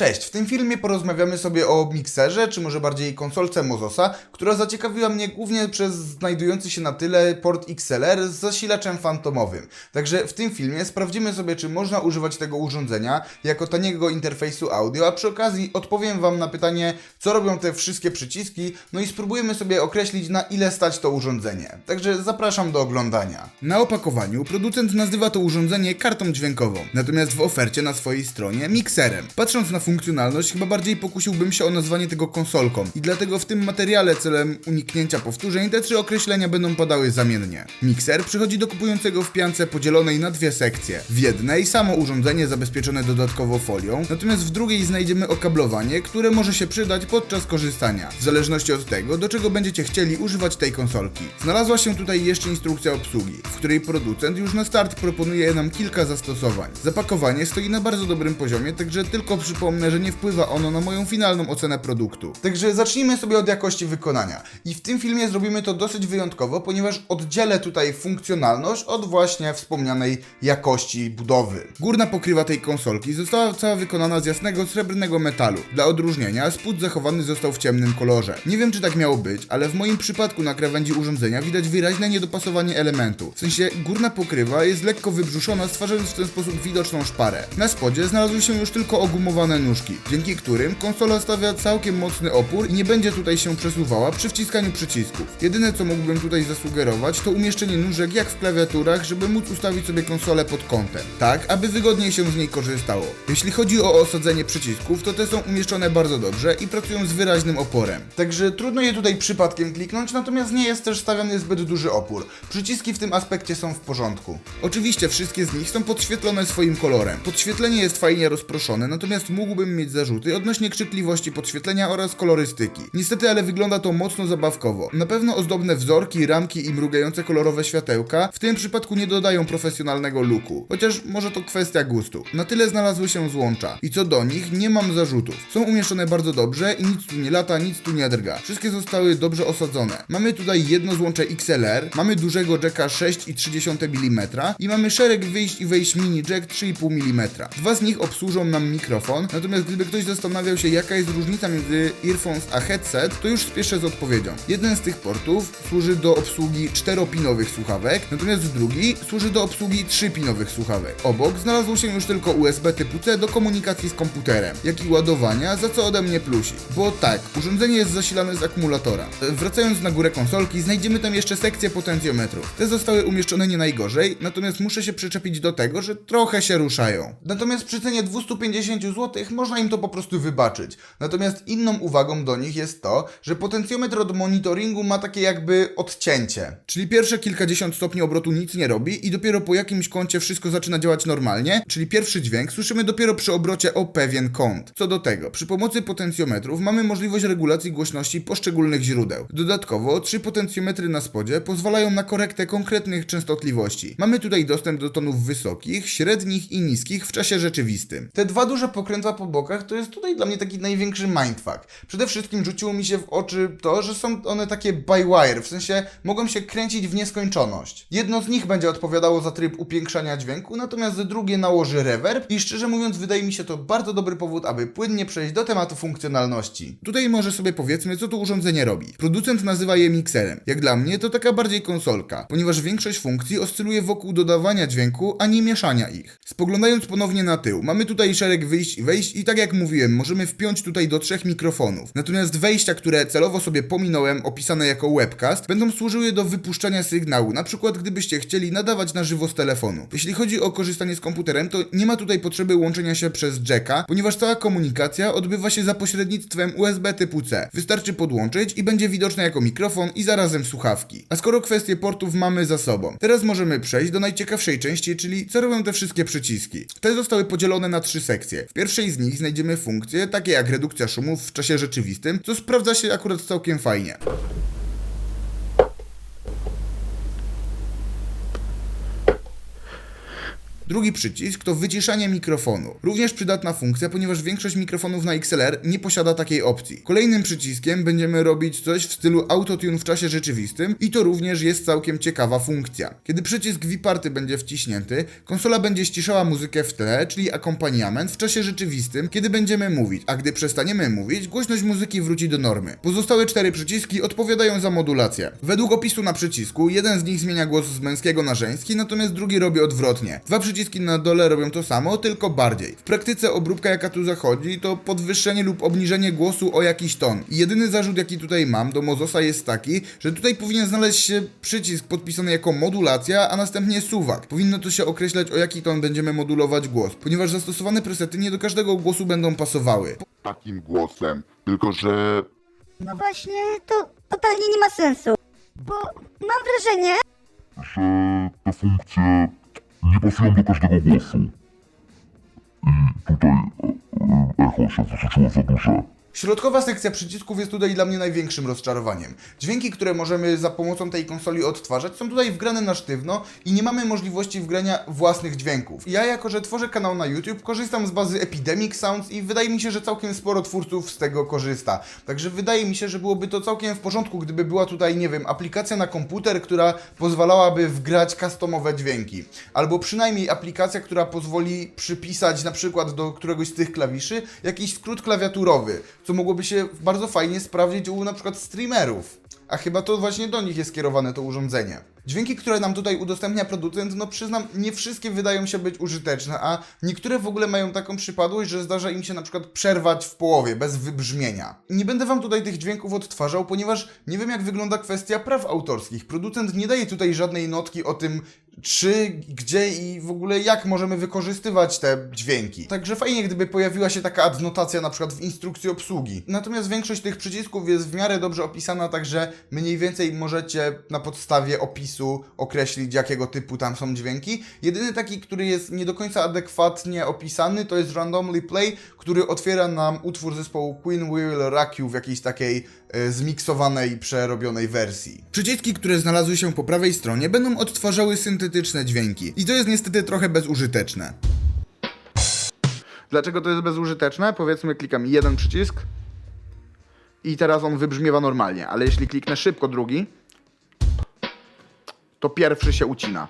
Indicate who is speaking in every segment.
Speaker 1: Cześć, w tym filmie porozmawiamy sobie o mikserze, czy może bardziej konsolce Mozosa, która zaciekawiła mnie głównie przez znajdujący się na tyle port XLR z zasilaczem fantomowym. Także w tym filmie sprawdzimy sobie, czy można używać tego urządzenia jako taniego interfejsu audio, a przy okazji odpowiem Wam na pytanie, co robią te wszystkie przyciski, no i spróbujemy sobie określić, na ile stać to urządzenie. Także zapraszam do oglądania. Na opakowaniu producent nazywa to urządzenie kartą dźwiękową, natomiast w ofercie na swojej stronie mikserem. Patrząc na funkcjonalność, chyba bardziej pokusiłbym się o nazwanie tego konsolką i dlatego w tym materiale celem uniknięcia powtórzeń te trzy określenia będą padały zamiennie. Mikser przychodzi do kupującego w piance podzielonej na dwie sekcje. W jednej samo urządzenie zabezpieczone dodatkowo folią, natomiast w drugiej znajdziemy okablowanie, które może się przydać podczas korzystania, w zależności od tego, do czego będziecie chcieli używać tej konsolki. Znalazła się tutaj jeszcze instrukcja obsługi, w której producent już na start proponuje nam kilka zastosowań. Zapakowanie stoi na bardzo dobrym poziomie, także tylko przypomnę, że nie wpływa ono na moją finalną ocenę produktu. Także zacznijmy sobie od jakości wykonania. I w tym filmie zrobimy to dosyć wyjątkowo, ponieważ oddzielę tutaj funkcjonalność od właśnie wspomnianej jakości budowy. Górna pokrywa tej konsolki została cała wykonana z jasnego srebrnego metalu. Dla odróżnienia spód zachowany został w ciemnym kolorze. Nie wiem czy tak miało być, ale w moim przypadku na krawędzi urządzenia widać wyraźne niedopasowanie elementu. W sensie górna pokrywa jest lekko wybrzuszona, stwarzając w ten sposób widoczną szparę. Na spodzie znalazły się już tylko ogumowane nóżki, dzięki którym konsola stawia całkiem mocny opór i nie będzie tutaj się przesuwała przy wciskaniu przycisków. Jedyne co mógłbym tutaj zasugerować to umieszczenie nóżek jak w klawiaturach, żeby móc ustawić sobie konsolę pod kątem, tak aby wygodniej się z niej korzystało. Jeśli chodzi o osadzenie przycisków, to te są umieszczone bardzo dobrze i pracują z wyraźnym oporem. Także trudno je tutaj przypadkiem kliknąć, natomiast nie jest też stawiany zbyt duży opór. Przyciski w tym aspekcie są w porządku. Oczywiście wszystkie z nich są podświetlone swoim kolorem. Podświetlenie jest fajnie rozproszone, natomiast mógłbym mieć zarzuty odnośnie krzykliwości podświetlenia oraz kolorystyki. Niestety, ale wygląda to mocno zabawkowo. Na pewno ozdobne wzorki, ramki i mrugające kolorowe światełka w tym przypadku nie dodają profesjonalnego looku, chociaż może to kwestia gustu. Na tyle znalazły się złącza i co do nich nie mam zarzutów. Są umieszczone bardzo dobrze i nic tu nie lata, nic tu nie drga. Wszystkie zostały dobrze osadzone. Mamy tutaj jedno złącze XLR, mamy dużego jacka 6,3 mm i mamy szereg wyjść i wejść mini jack 3,5 mm. Dwa z nich obsłużą nam mikrofon, natomiast gdyby ktoś zastanawiał się jaka jest różnica między earphones a headset, to już spieszę z odpowiedzią. Jeden z tych portów służy do obsługi 4-pinowych słuchawek, natomiast drugi służy do obsługi 3-pinowych słuchawek. Obok znalazło się już tylko USB typu C do komunikacji z komputerem, jak i ładowania, za co ode mnie plusi. Bo tak, urządzenie jest zasilane z akumulatora. Wracając na górę konsolki, znajdziemy tam jeszcze sekcję potencjometrów. Te zostały umieszczone nie najgorzej, natomiast muszę się przyczepić do tego, że trochę się ruszają. Natomiast przy cenie 250 zł można im to po prostu wybaczyć. Natomiast inną uwagą do nich jest to, że potencjometr od monitoringu ma takie jakby odcięcie. Czyli pierwsze kilkadziesiąt stopni obrotu nic nie robi i dopiero po jakimś kącie wszystko zaczyna działać normalnie, czyli pierwszy dźwięk słyszymy dopiero przy obrocie o pewien kąt. Co do tego, przy pomocy potencjometrów mamy możliwość regulacji głośności poszczególnych źródeł. Dodatkowo trzy potencjometry na spodzie pozwalają na korektę konkretnych częstotliwości. Mamy tutaj dostęp do tonów wysokich, średnich i niskich w czasie rzeczywistym. Te dwa duże pokrętła po bokach to jest tutaj dla mnie taki największy mindfuck. Przede wszystkim rzuciło mi się w oczy to, że są one takie by wire, w sensie mogą się kręcić w nieskończoność. Jedno z nich będzie odpowiadało za tryb upiększania dźwięku, natomiast drugie nałoży reverb i szczerze mówiąc wydaje mi się to bardzo dobry powód, aby płynnie przejść do tematu funkcjonalności. Tutaj może sobie powiedzmy, co to urządzenie robi. Producent nazywa je mikserem. Jak dla mnie to taka bardziej konsolka, ponieważ większość funkcji oscyluje wokół dodawania dźwięku, a nie mieszania ich. Spoglądając ponownie na tył, mamy tutaj szereg wyjść i wejść i tak jak mówiłem, możemy wpiąć tutaj do trzech mikrofonów. Natomiast wejścia, które celowo sobie pominąłem, opisane jako webcast, będą służyły do wypuszczania sygnału, na przykład gdybyście chcieli nadawać na żywo z telefonu. Jeśli chodzi o korzystanie z komputerem, to nie ma tutaj potrzeby łączenia się przez jacka, ponieważ cała komunikacja odbywa się za pośrednictwem USB typu C. Wystarczy podłączyć i będzie widoczne jako mikrofon i zarazem słuchawki. A skoro kwestię portów mamy za sobą, teraz możemy przejść do najciekawszej części, czyli co robią te wszystkie przyciski. Te zostały podzielone na trzy sekcje. W pierwszej z nich znajdziemy funkcje takie jak redukcja szumów w czasie rzeczywistym, co sprawdza się akurat całkiem fajnie. Drugi przycisk to wyciszanie mikrofonu. Również przydatna funkcja, ponieważ większość mikrofonów na XLR nie posiada takiej opcji. Kolejnym przyciskiem będziemy robić coś w stylu autotune w czasie rzeczywistym i to również jest całkiem ciekawa funkcja. Kiedy przycisk Viparty będzie wciśnięty, konsola będzie ściszała muzykę w tle, czyli akompaniament w czasie rzeczywistym, kiedy będziemy mówić, a gdy przestaniemy mówić, głośność muzyki wróci do normy. Pozostałe cztery przyciski odpowiadają za modulację. Według opisu na przycisku, jeden z nich zmienia głos z męskiego na żeński, natomiast drugi robi odwrotnie. Dwa przyciski na dole robią to samo, tylko bardziej. W praktyce obróbka jaka tu zachodzi, to podwyższenie lub obniżenie głosu o jakiś ton. I jedyny zarzut jaki tutaj mam do Mozosa jest taki, że tutaj powinien znaleźć się przycisk podpisany jako modulacja, a następnie suwak. Powinno to się określać o jaki ton będziemy modulować głos, ponieważ zastosowane presety nie do każdego głosu będą pasowały.
Speaker 2: takim głosem, tylko że
Speaker 3: No właśnie, to totalnie nie ma sensu. Bo mam wrażenie,
Speaker 2: że te funkcje do każdego głosu. I tutaj e, e, echo się wyżyczyło za duże.
Speaker 1: Środkowa sekcja przycisków jest tutaj dla mnie największym rozczarowaniem. Dźwięki, które możemy za pomocą tej konsoli odtwarzać, są tutaj wgrane na sztywno i nie mamy możliwości wgrania własnych dźwięków. Ja, jako że tworzę kanał na YouTube, korzystam z bazy Epidemic Sounds i wydaje mi się, że całkiem sporo twórców z tego korzysta. Także wydaje mi się, że byłoby to całkiem w porządku, gdyby była tutaj, nie wiem, aplikacja na komputer, która pozwalałaby wgrać customowe dźwięki. Albo przynajmniej aplikacja, która pozwoli przypisać na przykład do któregoś z tych klawiszy jakiś skrót klawiaturowy, co mogłoby się bardzo fajnie sprawdzić u na przykład streamerów. A chyba to właśnie do nich jest skierowane to urządzenie. Dźwięki, które nam tutaj udostępnia producent, no przyznam, nie wszystkie wydają się być użyteczne, a niektóre w ogóle mają taką przypadłość, że zdarza im się na przykład przerwać w połowie, bez wybrzmienia. Nie będę wam tutaj tych dźwięków odtwarzał, ponieważ nie wiem jak wygląda kwestia praw autorskich. Producent nie daje tutaj żadnej notki o tym, czy, gdzie i w ogóle jak możemy wykorzystywać te dźwięki. Także fajnie, gdyby pojawiła się taka adnotacja na przykład w instrukcji obsługi. Natomiast większość tych przycisków jest w miarę dobrze opisana, także mniej więcej możecie na podstawie opisu określić, jakiego typu tam są dźwięki. Jedyny taki, który jest nie do końca adekwatnie opisany, to jest Randomly Play, który otwiera nam utwór zespołu Queen Will Rock You w jakiejś takiej zmiksowanej, przerobionej wersji. Przyciski, które znalazły się po prawej stronie, będą odtwarzały syntetyczne dźwięki. I to jest niestety trochę bezużyteczne. Dlaczego to jest bezużyteczne? Powiedzmy, klikam jeden przycisk i teraz on wybrzmiewa normalnie, ale jeśli kliknę szybko drugi, to pierwszy się ucina.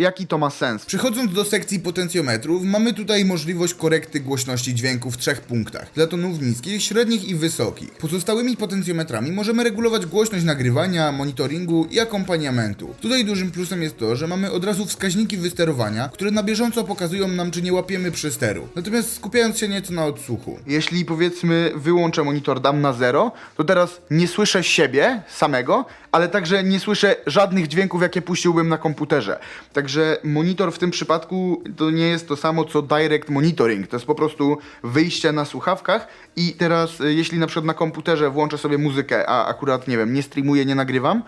Speaker 1: Jaki to ma sens? Przechodząc do sekcji potencjometrów, mamy tutaj możliwość korekty głośności dźwięku w trzech punktach. Dla tonów niskich, średnich i wysokich. Pozostałymi potencjometrami możemy regulować głośność nagrywania, monitoringu i akompaniamentu. Tutaj dużym plusem jest to, że mamy od razu wskaźniki wysterowania, które na bieżąco pokazują nam, czy nie łapiemy przysteru. Natomiast skupiając się nieco na odsłuchu. Jeśli powiedzmy wyłączę monitor, dam na zero, to teraz nie słyszę siebie samego, ale także nie słyszę żadnych dźwięków, jakie puściłbym na komputerze. Także monitor w tym przypadku to nie jest to samo co direct monitoring. To jest po prostu wyjście na słuchawkach i teraz e, jeśli na przykład na komputerze włączę sobie muzykę, a akurat nie wiem, nie streamuję, nie nagrywam,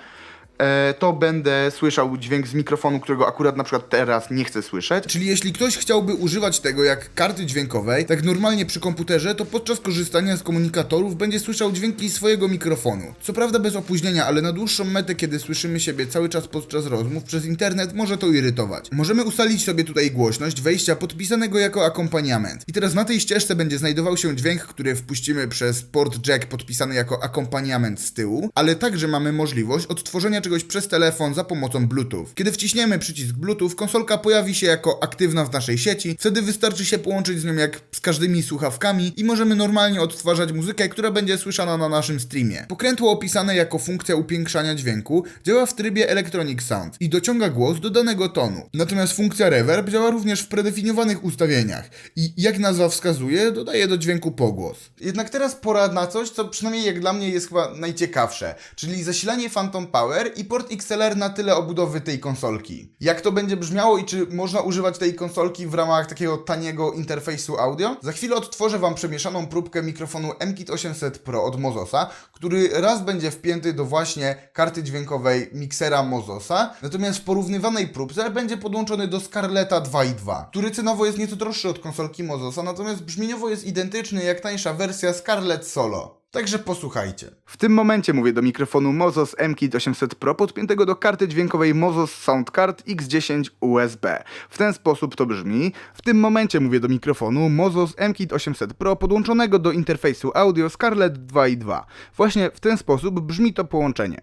Speaker 1: to będę słyszał dźwięk z mikrofonu, którego akurat na przykład teraz nie chcę słyszeć. Czyli jeśli ktoś chciałby używać tego jak karty dźwiękowej, tak normalnie przy komputerze, to podczas korzystania z komunikatorów będzie słyszał dźwięki swojego mikrofonu. Co prawda bez opóźnienia, ale na dłuższą metę, kiedy słyszymy siebie cały czas podczas rozmów przez internet, może to irytować. Możemy ustalić sobie tutaj głośność wejścia podpisanego jako akompaniament. I teraz na tej ścieżce będzie znajdował się dźwięk, który wpuścimy przez port jack podpisany jako akompaniament z tyłu, ale także mamy możliwość odtworzenia czegoś przez telefon za pomocą Bluetooth. Kiedy wciśniemy przycisk Bluetooth, konsolka pojawi się jako aktywna w naszej sieci, wtedy wystarczy się połączyć z nią jak z każdymi słuchawkami i możemy normalnie odtwarzać muzykę, która będzie słyszana na naszym streamie. Pokrętło opisane jako funkcja upiększania dźwięku działa w trybie Electronic Sound i dociąga głos do danego tonu. Natomiast funkcja reverb działa również w predefiniowanych ustawieniach i jak nazwa wskazuje, dodaje do dźwięku pogłos. Jednak teraz pora na coś, co przynajmniej jak dla mnie jest chyba najciekawsze, czyli zasilanie Phantom Power i port XLR na tyle obudowy tej konsolki. Jak to będzie brzmiało i czy można używać tej konsolki w ramach takiego taniego interfejsu audio? Za chwilę odtworzę Wam przemieszaną próbkę mikrofonu MKit 800 Pro od Mozosa, który raz będzie wpięty do właśnie karty dźwiękowej miksera Mozosa, natomiast w porównywanej próbce będzie podłączony do Scarletta 2.2, który cenowo jest nieco droższy od konsolki Mozosa, natomiast brzmieniowo jest identyczny jak tańsza wersja Scarlett Solo. Także posłuchajcie. W tym momencie mówię do mikrofonu Mozos MKit 800 Pro podpiętego do karty dźwiękowej Mozos Soundcard X10 USB. W ten sposób to brzmi. W tym momencie mówię do mikrofonu Mozos MKit 800 Pro podłączonego do interfejsu audio Scarlett 2.2. Właśnie w ten sposób brzmi to połączenie.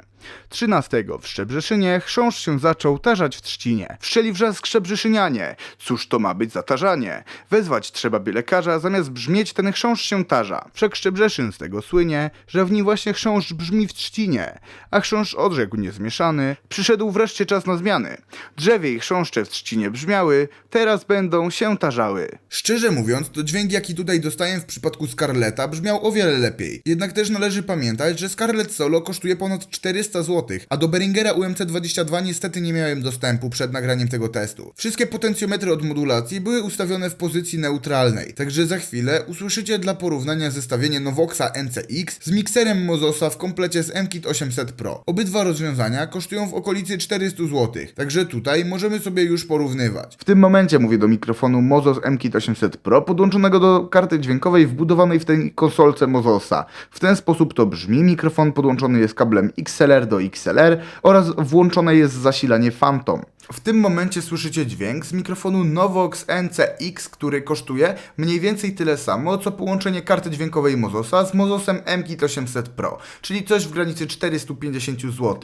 Speaker 1: 13 w Szczebrzeszynie chrząszcz się zaczął tarzać w trzcinie. Wszczeli wrzask Szczebrzeszynianie. Cóż to ma być za tarzanie? Wezwać trzeba by lekarza, zamiast brzmieć ten chrząszcz się tarza. Wszak Szczebrzeszyn z tego słynie, że w nim właśnie chrząszcz brzmi w trzcinie. A chrząszcz odrzekł niezmieszany, przyszedł wreszcie czas na zmiany. Drzewie i chrząszcze w trzcinie brzmiały, teraz będą się tarzały. Szczerze mówiąc, to dźwięk jaki tutaj dostaję w przypadku Scarletta brzmiał o wiele lepiej. Jednak też należy pamiętać, że Scarlett Solo kosztuje ponad 400 zł, a do Behringera UMC22 niestety nie miałem dostępu przed nagraniem tego testu. Wszystkie potencjometry od modulacji były ustawione w pozycji neutralnej, także za chwilę usłyszycie dla porównania zestawienie Novoxa NCX z mikserem Mozosa w komplecie z MKit 800 Pro. Obydwa rozwiązania kosztują w okolicy 400 zł, także tutaj możemy sobie już porównywać. W tym momencie mówię do mikrofonu Mozos MKit 800 Pro podłączonego do karty dźwiękowej wbudowanej w tej konsolce Mozosa. W ten sposób to brzmi. Mikrofon podłączony jest kablem XLR do XLR oraz włączone jest zasilanie Phantom. W tym momencie słyszycie dźwięk z mikrofonu Novox NCX, który kosztuje mniej więcej tyle samo, co połączenie karty dźwiękowej Mozosa z Mozosem MKit 800 Pro, czyli coś w granicy 450 zł.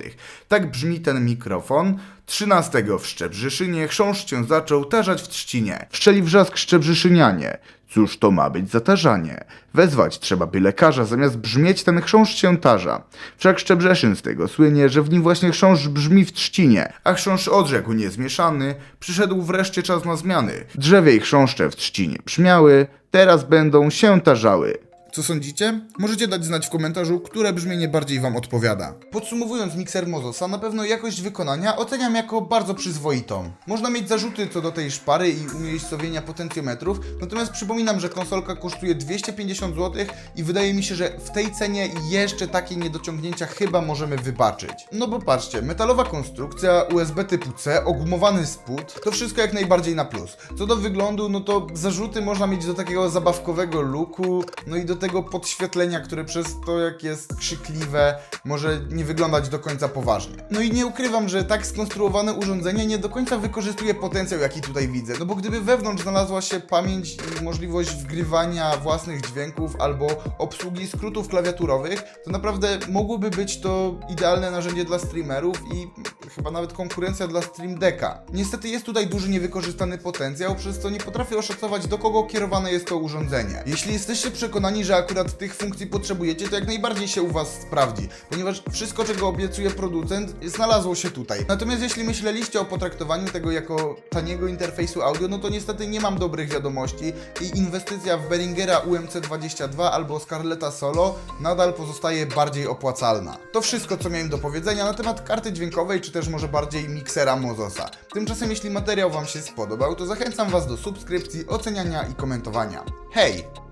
Speaker 1: Tak brzmi ten mikrofon. 13 w Szczebrzeszynie chrząszcz się zaczął tarzać w trzcinie. Wszczeli wrzask Szczebrzeszynianie. Cóż to ma być za tarzanie? Wezwać trzeba by lekarza, zamiast brzmieć ten chrząszcz się tarza. Wszak Szczebrzeszyn z tego słynie, że w nim właśnie chrząszcz brzmi w trzcinie, a chrząszcz odrzekł niezmieszany, przyszedł wreszcie czas na zmiany. Drzewie i chrząszcze w trzcinie brzmiały, teraz będą się tarzały. Co sądzicie? Możecie dać znać w komentarzu, które brzmienie bardziej Wam odpowiada. Podsumowując mikser Mozosa, na pewno jakość wykonania oceniam jako bardzo przyzwoitą. Można mieć zarzuty co do tej szpary i umiejscowienia potencjometrów, natomiast przypominam, że konsolka kosztuje 250 zł i wydaje mi się, że w tej cenie jeszcze takie niedociągnięcia chyba możemy wybaczyć. No bo patrzcie, metalowa konstrukcja, USB typu C, ogumowany spód, to wszystko jak najbardziej na plus. Co do wyglądu, no to zarzuty można mieć do takiego zabawkowego looku, no i do tego podświetlenia, które przez to jak jest krzykliwe, może nie wyglądać do końca poważnie. No i nie ukrywam, że tak skonstruowane urządzenie nie do końca wykorzystuje potencjał, jaki tutaj widzę. No bo gdyby wewnątrz znalazła się pamięć i możliwość wgrywania własnych dźwięków albo obsługi skrótów klawiaturowych, to naprawdę mogłoby być to idealne narzędzie dla streamerów i chyba nawet konkurencja dla Stream Decka. Niestety jest tutaj duży niewykorzystany potencjał, przez co nie potrafię oszacować do kogo kierowane jest to urządzenie. Jeśli jesteście przekonani, akurat tych funkcji potrzebujecie, to jak najbardziej się u Was sprawdzi, ponieważ wszystko, czego obiecuje producent, znalazło się tutaj. Natomiast jeśli myśleliście o potraktowaniu tego jako taniego interfejsu audio, no to niestety nie mam dobrych wiadomości i inwestycja w Behringera UMC22 albo Scarletta Solo nadal pozostaje bardziej opłacalna. To wszystko, co miałem do powiedzenia na temat karty dźwiękowej, czy też może bardziej miksera Mozosa. Tymczasem, jeśli materiał Wam się spodobał, to zachęcam Was do subskrypcji, oceniania i komentowania. Hej!